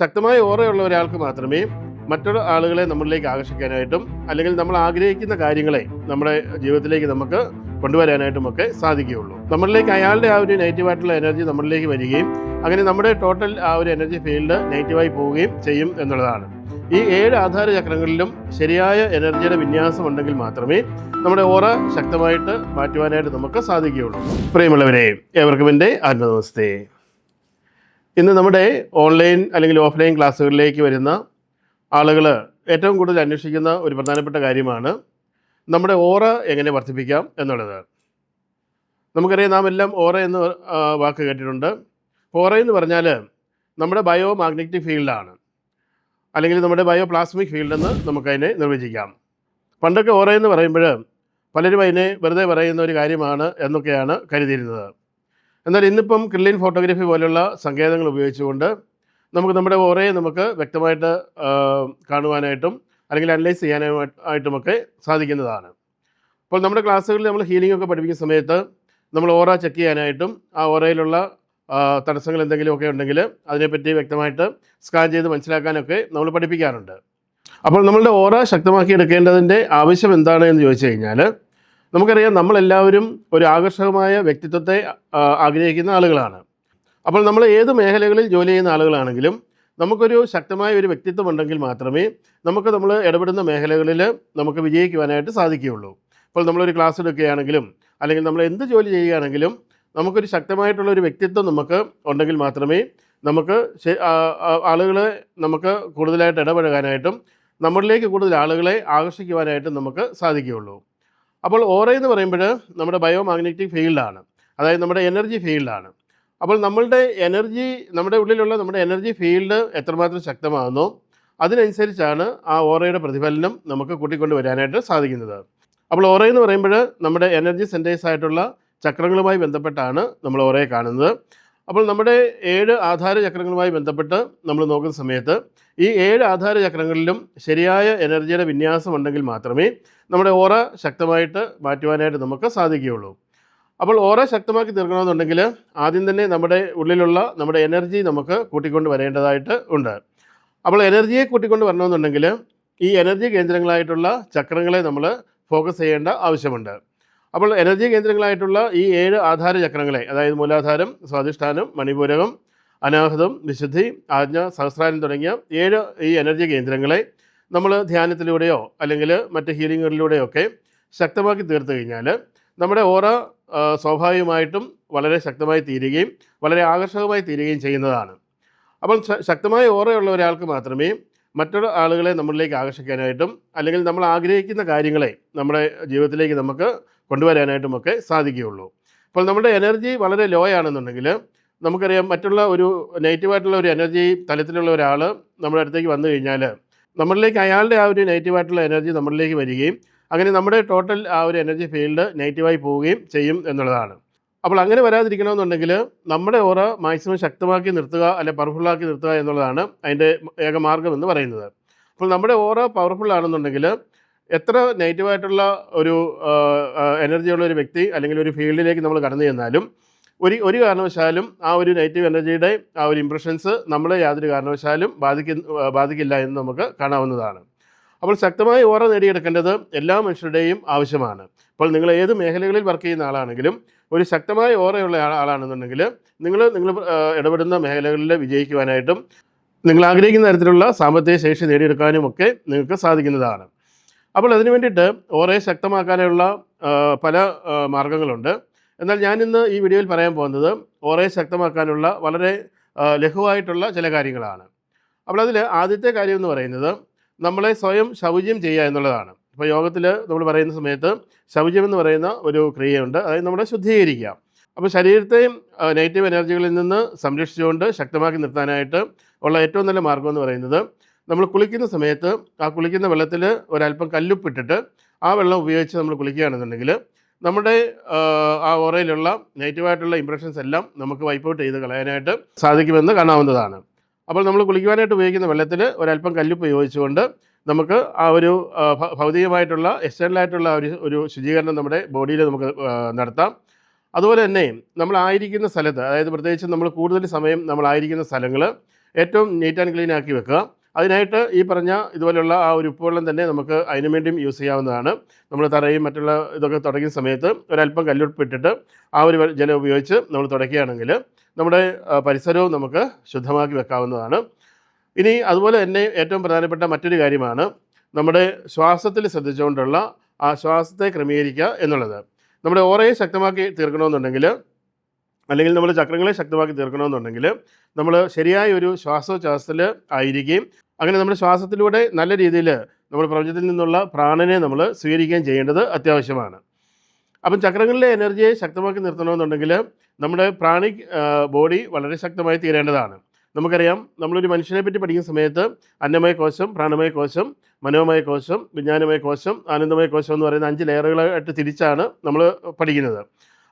ശക്തമായ ഓറയുള്ള ഒരാൾക്ക് മാത്രമേ മറ്റുള്ള ആളുകളെ നമ്മളിലേക്ക് ആകർഷിക്കാനായിട്ടും അല്ലെങ്കിൽ നമ്മൾ ആഗ്രഹിക്കുന്ന കാര്യങ്ങളെ നമ്മുടെ ജീവിതത്തിലേക്ക് നമുക്ക് കൊണ്ടുവരാനായിട്ടും ഒക്കെ സാധിക്കുകയുള്ളൂ. നമ്മളിലേക്ക് അയാളുടെ ആ ഒരു നെഗറ്റീവായിട്ടുള്ള എനർജി നമ്മളിലേക്ക് വരികയും അങ്ങനെ നമ്മുടെ ടോട്ടൽ ആ ഒരു എനർജി ഫീൽഡ് നെഗറ്റീവായി പോവുകയും ചെയ്യും എന്നുള്ളതാണ്. ഈ ഏഴ് ആധാര ചക്രങ്ങളിലും ശരിയായ എനർജിയുടെ വിന്യാസം ഉണ്ടെങ്കിൽ മാത്രമേ നമ്മുടെ ഓറ ശക്തമായിട്ട് മാറ്റുവാനായിട്ട് നമുക്ക് സാധിക്കുകയുള്ളൂ. പ്രിയമുള്ളവരെ ഏവർക്കും എന്റെ ആത്മനമസ്തേ. ഇന്ന് നമ്മുടെ ഓൺലൈൻ അല്ലെങ്കിൽ ഓഫ്ലൈൻ ക്ലാസ്സുകളിലേക്ക് വരുന്ന ആളുകൾ ഏറ്റവും കൂടുതൽ അന്വേഷിക്കുന്ന ഒരു പ്രധാനപ്പെട്ട കാര്യമാണ് നമ്മുടെ ഓറ എങ്ങനെ വർദ്ധിപ്പിക്കാം എന്നുള്ളത്. നമുക്കറിയാം നാം എല്ലാം ഓറ എന്ന് വാക്ക് കേട്ടിട്ടുണ്ട്. ഓറ എന്ന് പറഞ്ഞാൽ നമ്മുടെ ബയോ മാഗ്നറ്റിക് ഫീൽഡാണ് അല്ലെങ്കിൽ നമ്മുടെ ബയോ പ്ലാസ്മിക് ഫീൽഡെന്ന് നമുക്കതിനെ നിർവചിക്കാം. പണ്ടൊക്കെ ഓറ എന്ന് പറയുമ്പോൾ പലരും അതിനെ വെറുതെ പറയുന്ന ഒരു കാര്യമാണ് എന്നൊക്കെയാണ് കരുതിയിരുന്നത്. എന്നാൽ ഇന്നിപ്പം ക്രില്ലിൻ ഫോട്ടോഗ്രാഫി പോലുള്ള സങ്കേതങ്ങൾ ഉപയോഗിച്ചുകൊണ്ട് നമുക്ക് നമ്മുടെ ഓറയെ നമുക്ക് വ്യക്തമായിട്ട് കാണുവാനായിട്ടും അല്ലെങ്കിൽ അനലൈസ് ചെയ്യാനായിട്ടുമൊക്കെ സാധിക്കുന്നതാണ്. അപ്പോൾ നമ്മുടെ ക്ലാസ്സുകളിൽ നമ്മൾ ഹീലിംഗ് ഒക്കെ പഠിപ്പിക്കുന്ന സമയത്ത് നമ്മൾ ഓറ ചെക്ക് ചെയ്യാനായിട്ടും ആ ഓറയിലുള്ള തടസ്സങ്ങൾ എന്തെങ്കിലുമൊക്കെ ഉണ്ടെങ്കിൽ അതിനെപ്പറ്റി വ്യക്തമായിട്ട് സ്കാൻ ചെയ്ത് മനസ്സിലാക്കാനൊക്കെ നമ്മൾ പഠിപ്പിക്കാറുണ്ട്. അപ്പോൾ നമ്മളുടെ ഓറ ശക്തമാക്കി എടുക്കേണ്ടതിന്റെ ആവശ്യം എന്താണ് എന്ന് ചോദിച്ചു കഴിഞ്ഞാൽ നമുക്കറിയാം നമ്മളെല്ലാവരും ഒരു ആകർഷകമായ വ്യക്തിത്വത്തെ ആഗ്രഹിക്കുന്ന ആളുകളാണ്. അപ്പോൾ നമ്മൾ ഏത് മേഖലകളിൽ ജോലി ചെയ്യുന്ന ആളുകളാണെങ്കിലും നമുക്കൊരു ശക്തമായ ഒരു വ്യക്തിത്വം ഉണ്ടെങ്കിൽ മാത്രമേ നമുക്ക് നമ്മൾ ഇടപെടുന്ന മേഖലകളിൽ നമുക്ക് വിജയിക്കുവാനായിട്ട് സാധിക്കുകയുള്ളൂ. ഇപ്പോൾ നമ്മളൊരു ക്ലാസ് എടുക്കുകയാണെങ്കിലും അല്ലെങ്കിൽ നമ്മൾ എന്ത് ജോലി ചെയ്യുകയാണെങ്കിലും നമുക്കൊരു ശക്തമായിട്ടുള്ള ഒരു വ്യക്തിത്വം നമുക്ക് ഉണ്ടെങ്കിൽ മാത്രമേ നമുക്ക് ആളുകളെ നമുക്ക് കൂടുതലായിട്ട് ഇടപഴകാനായിട്ടും നമ്മളിലേക്ക് കൂടുതൽ ആളുകളെ ആകർഷിക്കുവാനായിട്ടും നമുക്ക് സാധിക്കുകയുള്ളൂ. അപ്പോൾ ഓറ എന്ന് പറയുമ്പോൾ നമ്മുടെ ബയോ മാഗ്നറ്റിക് ഫീൽഡാണ് അതായത് നമ്മുടെ എനർജി ഫീൽഡാണ് അപ്പോൾ നമ്മളുടെ എനർജി നമ്മുടെ ഉള്ളിലുള്ള നമ്മുടെ എനർജി ഫീൽഡ് എത്രമാത്രം ശക്തമാകുന്നോ അതിനനുസരിച്ചാണ് ആ ഓറയുടെ പ്രതിഫലനം നമുക്ക് കൂട്ടിക്കൊണ്ട് വരാനായിട്ട് സാധിക്കുന്നത്. അപ്പോൾ ഓറ എന്ന് പറയുമ്പോൾ നമ്മുടെ എനർജി സെന്റേഴ്സ് ആയിട്ടുള്ള ചക്രങ്ങളുമായി ബന്ധപ്പെട്ടാണ് നമ്മൾ ഓറയെ കാണുന്നത്. അപ്പോൾ നമ്മുടെ ഏഴ് ആധാര ചക്രങ്ങളുമായി ബന്ധപ്പെട്ട് നമ്മൾ നോക്കുന്ന സമയത്ത് ഈ ഏഴ് ആധാര ചക്രങ്ങളിലും ശരിയായ എനർജിയുടെ വിന്യാസം ഉണ്ടെങ്കിൽ മാത്രമേ നമ്മുടെ ഓറ ശക്തമായിട്ട് മാറ്റുവാനായിട്ട് നമുക്ക് സാധിക്കുകയുള്ളൂ. അപ്പോൾ ഓറ ശക്തമാക്കി തീർക്കണമെന്നുണ്ടെങ്കിൽ ആദ്യം തന്നെ നമ്മുടെ ഉള്ളിലുള്ള നമ്മുടെ എനർജി നമുക്ക് കൂട്ടിക്കൊണ്ട് വരേണ്ടതായിട്ട് ഉണ്ട്. അപ്പോൾ എനർജിയെ കൂട്ടിക്കൊണ്ട് വരണമെന്നുണ്ടെങ്കിൽ ഈ എനർജി കേന്ദ്രങ്ങളായിട്ടുള്ള ചക്രങ്ങളെ നമ്മൾ ഫോക്കസ് ചെയ്യേണ്ട ആവശ്യമുണ്ട്. അപ്പോൾ എനർജി കേന്ദ്രങ്ങളായിട്ടുള്ള ഈ ഏഴ് ആധാര ചക്രങ്ങളെ അതായത് മൂലാധാരം സ്വാധിഷ്ഠാനം മണിപൂരകം അനാഹതം വിശുദ്ധി ആജ്ഞ സഹസ്രാരം തുടങ്ങിയ ഏഴ് ഈ എനർജി കേന്ദ്രങ്ങളെ നമ്മൾ ധ്യാനത്തിലൂടെയോ അല്ലെങ്കിൽ മറ്റ് ഹീലിങ്ങുകളിലൂടെയോ ഒക്കെ ശക്തമാക്കി തീർത്തു കഴിഞ്ഞാൽ നമ്മുടെ ഓറ സ്വാഭാവികമായിട്ടും വളരെ ശക്തമായി തീരുകയും വളരെ ആകർഷകമായി തീരുകയും ചെയ്യുന്നതാണ്. അപ്പോൾ ശക്തമായ ഓറയുള്ള ഒരാൾക്ക് മാത്രമേ മറ്റുള്ള ആളുകളെ നമ്മളിലേക്ക് ആകർഷിക്കാനായിട്ടും അല്ലെങ്കിൽ നമ്മൾ ആഗ്രഹിക്കുന്ന കാര്യങ്ങളെ നമ്മുടെ ജീവിതത്തിലേക്ക് നമുക്ക് കൊണ്ടുവരാനായിട്ടുമൊക്കെ സാധിക്കുകയുള്ളൂ. അപ്പോൾ നമ്മുടെ എനർജി വളരെ ലോ ആണെന്നുണ്ടെങ്കിൽ നമുക്കറിയാം മറ്റുള്ള ഒരു നെഗറ്റീവായിട്ടുള്ള ഒരു എനർജി തലത്തിലുള്ള ഒരാൾ നമ്മുടെ അടുത്തേക്ക് വന്നു കഴിഞ്ഞാൽ നമ്മളിലേക്ക് അയാളുടെ ആ ഒരു നെഗറ്റീവായിട്ടുള്ള എനർജി നമ്മളിലേക്ക് വരികയും അങ്ങനെ നമ്മുടെ ടോട്ടൽ ആ ഒരു എനർജി ഫീൽഡ് നെഗറ്റീവായി പോവുകയും ചെയ്യും എന്നുള്ളതാണ്. അപ്പോൾ അങ്ങനെ വരാതിരിക്കണമെന്നുണ്ടെങ്കിൽ നമ്മുടെ ഓറ മാക്സിമം ശക്തമാക്കി നിർത്തുക അല്ലെ പവർഫുള്ളാക്കി നിർത്തുക എന്നുള്ളതാണ് അതിന്റെ ഏക മാർഗം എന്ന് പറയുന്നത്. അപ്പോൾ നമ്മുടെ ഓറ പവർഫുൾ ആണെന്നുണ്ടെങ്കിൽ എത്ര നെഗറ്റീവായിട്ടുള്ള ഒരു എനർജിയുള്ള ഒരു വ്യക്തി അല്ലെങ്കിൽ ഒരു ഫീൽഡിലേക്ക് നമ്മൾ കടന്നു ചെന്നാലും ഒരു ഒരു കാരണവശാലും ആ ഒരു നെഗറ്റീവ് എനർജിയുടെ ആ ഒരു ഇംപ്രഷൻസ് നമ്മളെ യാതൊരു കാരണവശാലും ബാധിക്ക ബാധിക്കില്ല എന്ന് നമുക്ക് കാണാവുന്നതാണ്. അപ്പോൾ ശക്തമായി ഓറ നേടിയെടുക്കേണ്ടത് എല്ലാ മനുഷ്യരുടെയും ആവശ്യമാണ്. അപ്പോൾ നിങ്ങൾ ഏത് മേഖലകളിൽ വർക്ക് ചെയ്യുന്ന ആളാണെങ്കിലും ഒരു ശക്തമായ ഓറയുള്ള ആളാണെന്നുണ്ടെങ്കിൽ നിങ്ങൾ നിങ്ങൾ ഇടപെടുന്ന മേഖലകളിൽ വിജയിക്കുവാനായിട്ടും നിങ്ങൾ ആഗ്രഹിക്കുന്ന തരത്തിലുള്ള സാമ്പത്തിക ശേഷി നേടിയെടുക്കാനും ഒക്കെ നിങ്ങൾക്ക് സാധിക്കുന്നതാണ്. അപ്പോൾ അതിനു വേണ്ടിയിട്ട് ഓറയെ ശക്തമാക്കാനുള്ള പല മാർഗങ്ങളുണ്ട്. എന്നാൽ ഞാനിന്ന് ഈ വീഡിയോയിൽ പറയാൻ പോകുന്നത് ഓറെ ശക്തമാക്കാനുള്ള വളരെ ലഘുവായിട്ടുള്ള ചില കാര്യങ്ങളാണ്. അപ്പോൾ അതിൽ ആദ്യത്തെ കാര്യം എന്ന് പറയുന്നത് നമ്മളെ സ്വയം ശൗചം ചെയ്യുക എന്നുള്ളതാണ്. ഇപ്പോൾ യോഗത്തിൽ നമ്മൾ പറയുന്ന സമയത്ത് ശൗചം എന്ന് പറയുന്ന ഒരു ക്രിയയുണ്ട്. അതായത് നമ്മളെ ശുദ്ധീകരിക്കുക. അപ്പോൾ ശരീരത്തെയും നെഗറ്റീവ് എനർജികളിൽ നിന്ന് സംരക്ഷിച്ചുകൊണ്ട് ശക്തമാക്കി നിർത്താനായിട്ട് ഉള്ള ഏറ്റവും നല്ല മാർഗം എന്ന് പറയുന്നത് നമ്മൾ കുളിക്കുന്ന സമയത്ത് ആ കുളിക്കുന്ന വെള്ളത്തിൽ ഒരല്പം കല്ലുപ്പിട്ടിട്ട് ആ വെള്ളം ഉപയോഗിച്ച് നമ്മൾ കുളിക്കുകയാണെന്നുണ്ടെങ്കിൽ നമ്മുടെ ആ, ഓറയിലുള്ള നെഗറ്റീവായിട്ടുള്ള ഇംപ്രഷൻസ് എല്ലാം നമുക്ക് വൈപ്പ് ഔട്ട് ചെയ്ത് കളയാനായിട്ട് സാധിക്കുമെന്ന് കാണാവുന്നതാണ്. അപ്പോൾ നമ്മൾ കുളിക്കുവാനായിട്ട് ഉപയോഗിക്കുന്ന വെള്ളത്തിൽ ഒരല്പം കല്ലുപ്പ് ഉപയോഗിച്ചുകൊണ്ട് നമുക്ക് ആ ഒരു ഭൗതികമായിട്ടുള്ള എക്സ്റ്റേണലായിട്ടുള്ള ഒരു ഒരു ശുചീകരണം നമ്മുടെ ബോഡിയിൽ നമുക്ക് നടത്താം. അതുപോലെ തന്നെ നമ്മളായിരിക്കുന്ന സ്ഥലത്ത് അതായത് പ്രത്യേകിച്ച് നമ്മൾ കൂടുതൽ സമയം നമ്മളായിരിക്കുന്ന സ്ഥലങ്ങൾ ഏറ്റവും നീറ്റ് ആൻഡ് ക്ലീൻ ആക്കി വെക്കുക. അതിനായിട്ട് ഈ പറഞ്ഞ ഇതുപോലെയുള്ള ആ ഒരു ഉപ്പുവെള്ളം തന്നെ നമുക്ക് അതിനു വേണ്ടിയും യൂസ് ചെയ്യാവുന്നതാണ്. നമ്മൾ തറയും മറ്റുള്ള ഇതൊക്കെ തുടങ്ങിയ സമയത്ത് ഒരല്പം കല്ലുപ്പിട്ടിട്ട് ആ ഒരു ജലം ഉപയോഗിച്ച് നമ്മൾ തുടയ്ക്കുകയാണെങ്കിൽ നമ്മുടെ പരിസരവും നമുക്ക് ശുദ്ധമാക്കി വെക്കാവുന്നതാണ്. ഇനി അതുപോലെ തന്നെ ഏറ്റവും പ്രധാനപ്പെട്ട മറ്റൊരു കാര്യമാണ് നമ്മുടെ ശ്വാസത്തിൽ ശ്രദ്ധിച്ചുകൊണ്ടുള്ള ആ ശ്വാസത്തെ ക്രമീകരിക്കുക എന്നുള്ളത്. നമ്മുടെ ഓറയെ ശക്തമാക്കി തീർക്കണമെന്നുണ്ടെങ്കിൽ അല്ലെങ്കിൽ നമ്മൾ ചക്രങ്ങളെ ശക്തമാക്കി തീർക്കണമെന്നുണ്ടെങ്കിൽ നമ്മൾ ശരിയായ ഒരു ശ്വാസോച്ഛ്വാസത്തിൽ ആയിരിക്കുകയും അങ്ങനെ നമ്മുടെ ശ്വാസത്തിലൂടെ നല്ല രീതിയിൽ നമ്മൾ പ്രപഞ്ചത്തിൽ നിന്നുള്ള പ്രാണനെ നമ്മൾ സ്വീകരിക്കുകയും ചെയ്യേണ്ടത് അത്യാവശ്യമാണ്. അപ്പം ചക്രങ്ങളിലെ എനർജിയെ ശക്തമാക്കി നിർത്തണമെന്നുണ്ടെങ്കിൽ നമ്മുടെ പ്രാണി ബോഡി വളരെ ശക്തമായി തീരേണ്ടതാണ്. നമുക്കറിയാം നമ്മളൊരു മനുഷ്യനെ പറ്റി പഠിക്കുന്ന സമയത്ത് അന്നമയ കോശം പ്രാണമയ കോശം മനോമയ കോശം വിജ്ഞാനമയ കോശം ആനന്ദമയ കോശം എന്ന് പറയുന്ന അഞ്ച് ലെയറുകളായിട്ട് തിരിച്ചാണ് നമ്മൾ പഠിക്കുന്നത്.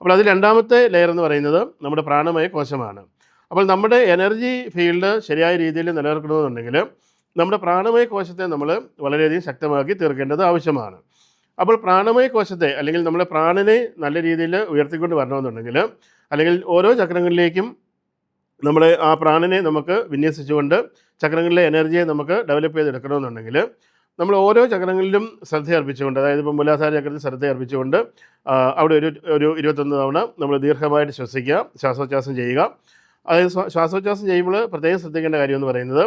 അപ്പോൾ അത് രണ്ടാമത്തെ ലെയർ എന്ന് പറയുന്നത് നമ്മുടെ പ്രാണമയ കോശമാണ്. അപ്പോൾ നമ്മുടെ എനർജി ഫീൽഡ് ശരിയായ രീതിയിൽ നിലനിർത്തണമെന്നുണ്ടെങ്കിൽ നമ്മുടെ പ്രാണമയ കോശത്തെ നമ്മൾ വളരെയധികം ശക്തമാക്കി തീർക്കേണ്ടത് ആവശ്യമാണ്. അപ്പോൾ പ്രാണമയ കോശത്തെ അല്ലെങ്കിൽ നമ്മുടെ പ്രാണനെ നല്ല രീതിയിൽ ഉയർത്തിക്കൊണ്ട് വരണമെന്നുണ്ടെങ്കിൽ അല്ലെങ്കിൽ ഓരോ ചക്രങ്ങളിലേക്കും നമ്മുടെ ആ പ്രാണനെ നമുക്ക് വിന്യസിച്ചുകൊണ്ട് ചക്രങ്ങളിലെ എനർജിയെ നമുക്ക് ഡെവലപ്പ് ചെയ്തെടുക്കണമെന്നുണ്ടെങ്കിൽ നമ്മൾ ഓരോ ചക്രങ്ങളിലും ശ്രദ്ധ അർപ്പിച്ചുകൊണ്ട് അതായത് ഇപ്പം മുലാസാര ചക്രത്തിൽ ശ്രദ്ധ അർപ്പിച്ചുകൊണ്ട് അവിടെ ഒരു ഒരു ഇരുപത്തൊന്ന് തവണ നമ്മൾ ദീർഘമായിട്ട് ശ്വസിക്കുക ശ്വാസോച്ഛാസം ചെയ്യുക. അതായത് ശ്വാസോച്ഛാസം ചെയ്യുമ്പോൾ പ്രത്യേകം ശ്രദ്ധിക്കേണ്ട കാര്യം എന്ന് പറയുന്നത്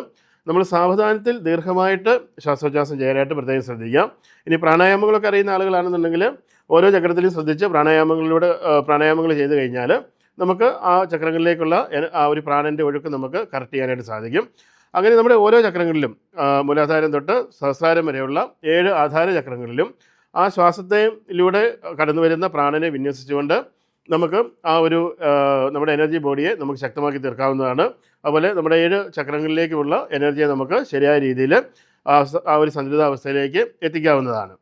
നമ്മൾ സാവധാനത്തിൽ ദീർഘമായിട്ട് ശ്വാസോച്ഛാസം ചെയ്യാനായിട്ട് പ്രത്യേകം ശ്രദ്ധിക്കുക. ഇനി പ്രാണായാമങ്ങളൊക്കെ അറിയുന്ന ആളുകളാണെന്നുണ്ടെങ്കിൽ ഓരോ ചക്രത്തിലും ശ്രദ്ധിച്ച് പ്രാണായാമങ്ങളിലൂടെ പ്രാണായാമങ്ങൾ ചെയ്തു കഴിഞ്ഞാൽ നമുക്ക് ആ ചക്രങ്ങളിലേക്കുള്ള ആ ഒരു പ്രാണന്റെ ഒഴുക്ക് നമുക്ക് കറക്റ്റ് ചെയ്യാനായിട്ട് സാധിക്കും. അങ്ങനെ നമ്മുടെ ഓരോ ചക്രങ്ങളിലും മൂലാധാരം തൊട്ട് സഹസ്രാരം വരെയുള്ള ഏഴ് ആധാര ചക്രങ്ങളിലും ആ ശ്വാസത്തെയിലൂടെ കടന്നു വരുന്ന പ്രാണനെ വിന്യസിച്ചുകൊണ്ട് നമുക്ക് ആ ഒരു നമ്മുടെ എനർജി ബോഡിയെ നമുക്ക് ശക്തമാക്കി തീർക്കാവുന്നതാണ്. അതുപോലെ നമ്മുടെ ഏഴ് ചക്രങ്ങളിലേക്കുള്ള എനർജിയെ നമുക്ക് ശരിയായ രീതിയിൽ ആ ഒരു സന്തുലിതാവസ്ഥയിലേക്ക് എത്തിക്കാവുന്നതാണ്.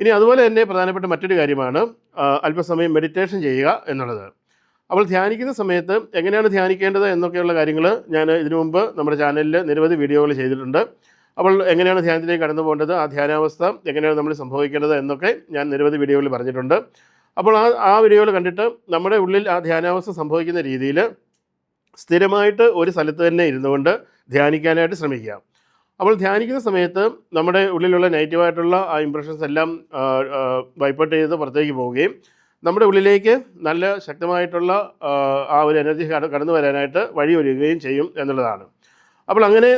ഇനി അതുപോലെ തന്നെ പ്രധാനപ്പെട്ട മറ്റൊരു കാര്യമാണ് അല്പസമയം മെഡിറ്റേഷൻ ചെയ്യുക എന്നുള്ളത്. അപ്പോൾ ധ്യാനിക്കുന്ന സമയത്ത് എങ്ങനെയാണ് ധ്യാനിക്കേണ്ടത് എന്നൊക്കെയുള്ള കാര്യങ്ങൾ ഞാൻ ഇതിനു മുമ്പ് നമ്മുടെ ചാനലിൽ നിരവധി വീഡിയോകൾ ചെയ്തിട്ടുണ്ട്. അപ്പോൾ എങ്ങനെയാണ് ധ്യാനത്തിലേക്ക് കടന്നു പോകേണ്ടത് ആ ധ്യാനാവസ്ഥ എങ്ങനെയാണ് നമ്മൾ സംഭവിക്കേണ്ടത് എന്നൊക്കെ ഞാൻ നിരവധി വീഡിയോകളിൽ പറഞ്ഞിട്ടുണ്ട്. അപ്പോൾ ആ ആ വീഡിയോകൾ കണ്ടിട്ട് നമ്മുടെ ഉള്ളിൽ ആ ധ്യാനാവസ്ഥ സംഭവിക്കുന്ന രീതിയിൽ സ്ഥിരമായിട്ട് ഒരു സ്ഥലത്ത് തന്നെ ഇരുന്നുകൊണ്ട് ധ്യാനിക്കാനായിട്ട് ശ്രമിക്കുക. അപ്പോൾ ധ്യാനിക്കുന്ന സമയത്ത് നമ്മുടെ ഉള്ളിലുള്ള നെഗറ്റീവായിട്ടുള്ള ആ ഇമ്പ്രഷൻസ് എല്ലാം വൈപ്പൗട്ട് ചെയ്ത് പുറത്തേക്ക് പോവുകയും നമ്മുടെ ഉള്ളിലേക്ക് നല്ല ശക്തമായിട്ടുള്ള ആ, ഒരു എനർജി കടന്നു വരാനായിട്ട് വഴിയൊരുക്കുകയും ചെയ്യും എന്നുള്ളതാണ്. അപ്പോൾ അങ്ങനെ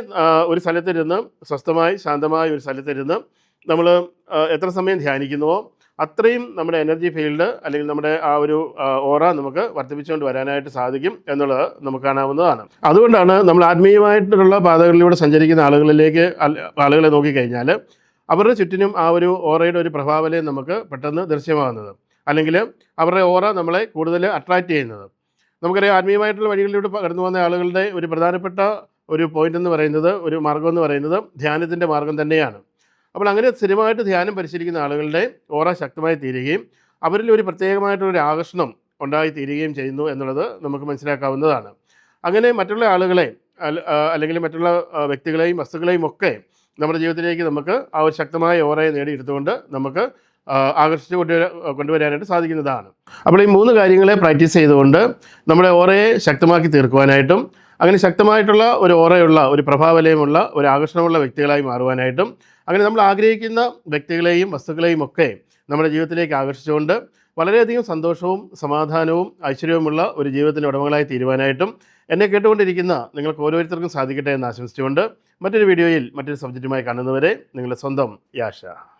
ഒരു സ്ഥലത്തിരുന്ന് സ്വസ്ഥമായി ശാന്തമായ ഒരു സ്ഥലത്തിരുന്ന് നമ്മൾ എത്ര സമയം ധ്യാനിക്കുന്നുവോ അത്രയും നമ്മുടെ എനർജി ഫീൽഡ് അല്ലെങ്കിൽ നമ്മുടെ ആ ഒരു ഓറ നമുക്ക് വർദ്ധിപ്പിച്ചുകൊണ്ട് വരാനായിട്ട് സാധിക്കും എന്നുള്ളത് നമുക്ക് കാണാവുന്നതാണ്. അതുകൊണ്ടാണ് നമ്മൾ ആത്മീയമായിട്ടുള്ള പാതകളിലൂടെ സഞ്ചരിക്കുന്ന ആളുകളിലേക്ക് ആളുകളെ നോക്കിക്കഴിഞ്ഞാൽ അവരുടെ ചുറ്റിനും ആ ഒരു ഓറയുടെ ഒരു പ്രഭാവലയം നമുക്ക് പെട്ടെന്ന് ദൃശ്യമാകുന്നത്. അല്ലെങ്കിൽ അവരുടെ ഓറ നമ്മളെ കൂടുതൽ അട്രാക്റ്റ് ചെയ്യുന്നത്. നമുക്കറിയാം ആത്മീയമായിട്ടുള്ള വഴികളിലൂടെ കടന്നു പോകുന്ന ആളുകളുടെ ഒരു പ്രധാനപ്പെട്ട ഒരു പോയിന്റ് എന്ന് പറയുന്നത് ഒരു മാർഗം എന്ന് പറയുന്നത് ധ്യാനത്തിന്റെ മാർഗം തന്നെയാണ്. അപ്പോൾ അങ്ങനെ സ്ഥിരമായിട്ട് ധ്യാനം പരിശീലിക്കുന്ന ആളുകളുടെ ഓറ ശക്തമായി തീരുകയും അവരിൽ ഒരു പ്രത്യേകമായിട്ടുള്ളൊരു ആകർഷണം ഉണ്ടായി തീരുകയും ചെയ്യുന്നു എന്നുള്ളത് നമുക്ക് മനസ്സിലാക്കാവുന്നതാണ്. അങ്ങനെ മറ്റുള്ള ആളുകളെ അല്ലെങ്കിൽ മറ്റുള്ള വ്യക്തികളെയും വസ്തുക്കളെയും ഒക്കെ നമ്മുടെ ജീവിതത്തിലേക്ക് നമുക്ക് ആ ഒരു ശക്തമായ ഓറയെ നേടിയെടുത്തുകൊണ്ട് നമുക്ക് ആകർഷിച്ച് കൊണ്ടുവരാ കൊണ്ടുവരാനായിട്ട് സാധിക്കുന്നതാണ്. അപ്പോൾ ഈ മൂന്ന് കാര്യങ്ങളെ പ്രാക്ടീസ് ചെയ്തുകൊണ്ട് നമ്മുടെ ഓറയെ ശക്തമാക്കി തീർക്കുവാനായിട്ടും അങ്ങനെ ശക്തമായിട്ടുള്ള ഒരു ഓറയുള്ള ഒരു പ്രഭാവലയമുള്ള ഒരു ആകർഷണമുള്ള വ്യക്തികളായി മാറുവാനായിട്ടും അങ്ങനെ നമ്മൾ ആഗ്രഹിക്കുന്ന വ്യക്തികളെയും വസ്തുക്കളെയും ഒക്കെ നമ്മുടെ ജീവിതത്തിലേക്ക് ആകർഷിച്ചുകൊണ്ട് വളരെയധികം സന്തോഷവും സമാധാനവും ഐശ്വര്യവുമുള്ള ഒരു ജീവിതത്തിന്റെ ഉടമകളായി തീരുവാനായിട്ടും എന്നെ കേട്ടുകൊണ്ടിരിക്കുന്ന നിങ്ങൾക്ക് ഓരോരുത്തർക്കും സാധിക്കട്ടെ എന്ന് ആശംസിച്ചുകൊണ്ട് മറ്റൊരു വീഡിയോയിൽ മറ്റൊരു സബ്ജക്റ്റുമായി കാണുന്നവരെ നിങ്ങളുടെ സ്വന്തം Yasha.